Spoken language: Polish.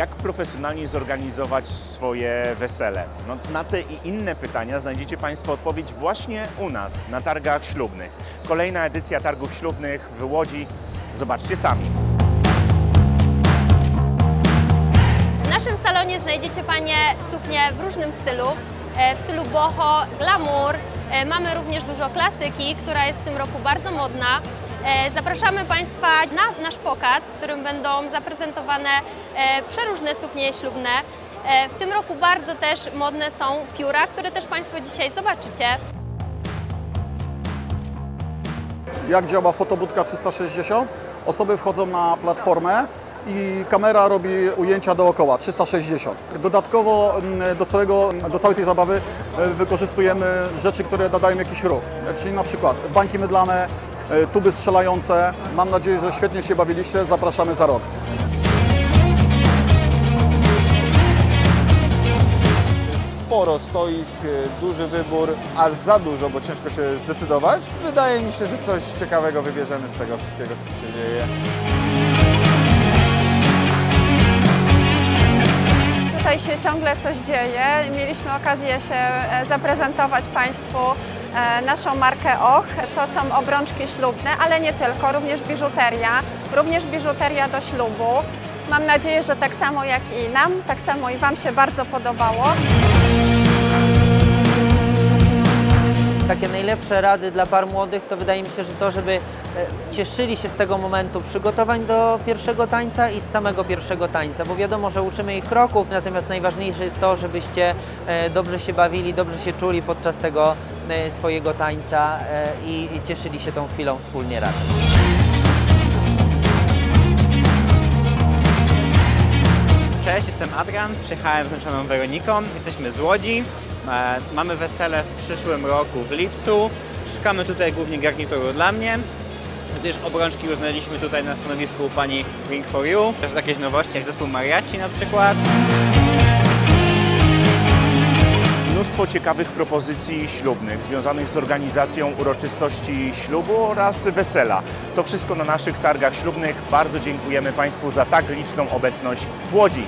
Jak profesjonalnie zorganizować swoje wesele? No, na te i inne pytania znajdziecie Państwo odpowiedź właśnie u nas, na targach ślubnych. Kolejna edycja targów ślubnych w Łodzi. Zobaczcie sami. W naszym salonie znajdziecie Panie suknie w różnym stylu, e, w stylu boho, glamour. E, Mamy również dużo klasyki, która jest w tym roku bardzo modna. E, Zapraszamy Państwa na nasz pokaz, w którym będą zaprezentowane e, przeróżne suknie ślubne. E, W tym roku bardzo też modne są pióra, które też Państwo dzisiaj zobaczycie. jak działa fotobudka 360. Osoby wchodzą na platformę i kamera robi ujęcia dookoła 360. Dodatkowo mm, do, całego, do całej tej zabawy wykorzystujemy rzeczy, które nadają jakiś ruch, czyli na przykład bańki mydlane, tuby strzelające. Mam nadzieję, że świetnie się bawiliście. Zapraszamy za rok. sporo stoisk, duży wybór, aż za dużo, bo ciężko się zdecydować. Wydaje mi się, że coś ciekawego wybierzemy z tego wszystkiego, co tu się dzieje. Tutaj się ciągle coś dzieje. Mieliśmy okazję się e, zaprezentować Państwu e, naszą markę OCH. To są obrączki ślubne, ale nie tylko, również biżuteria, również biżuteria do ślubu. Mam nadzieję, że tak samo jak i nam, tak samo i Wam się bardzo podobało. Takie najlepsze rady dla par młodych to wydaje mi się, że to, żeby e, cieszyli się z tego momentu przygotowań do pierwszego tańca i z samego pierwszego tańca, bo wiadomo, że uczymy ich kroków, natomiast najważniejsze jest to, żebyście e, dobrze się bawili, dobrze się czuli podczas tego e, swojego tańca i cieszyli się tą chwilą wspólnie razem. Cześć, jestem Adrian, przyjechałem z narzeczoną Weroniką, jesteśmy z Łodzi. E, Mamy wesele w przyszłym roku w lipcu. Szukamy tutaj głównie garnituru dla mnie. Gdyż obrączki już znaleźliśmy tutaj na stanowisku pani Ring for You. Też jakieś nowości jak zespół mariachi na przykład. Mnóstwo ciekawych propozycji ślubnych związanych z organizacją uroczystości ślubu oraz wesela. To wszystko na naszych targach ślubnych. Bardzo dziękujemy Państwu za tak liczną obecność w Łodzi.